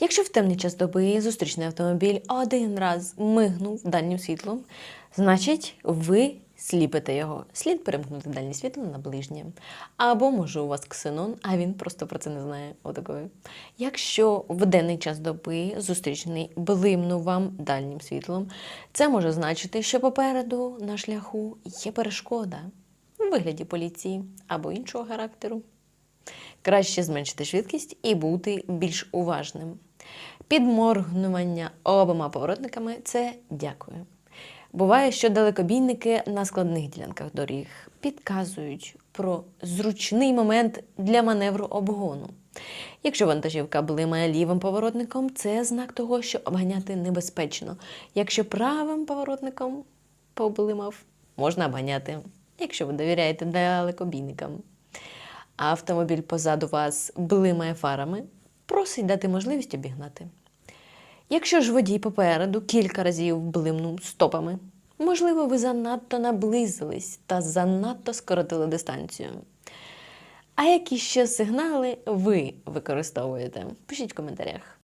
Якщо в темний час доби зустрічний автомобіль один раз мигнув дальнім світлом, значить ви сліпите його. Слід перемкнути дальнє світло на ближнє. Або може у вас ксенон, а він просто про це не знає. Отакої. Якщо в денний час доби зустрічний блимнув вам дальнім світлом, це може значити, що попереду на шляху є перешкода у вигляді поліції або іншого характеру. Краще зменшити швидкість і бути більш уважним. Підморгнування обома поворотниками це дякую. Буває, що далекобійники на складних ділянках доріг підказують про зручний момент для маневру обгону. Якщо вантажівка блимає лівим поворотником, це знак того, що обганяти небезпечно. Якщо правим поворотником поблимав, можна обганяти, якщо ви довіряєте далекобійникам автомобіль позаду вас блимає фарами, просить дати можливість обігнати. Якщо ж водій попереду кілька разів блимнув стопами, можливо, ви занадто наблизились та занадто скоротили дистанцію. А які ще сигнали ви використовуєте? Пишіть в коментарях.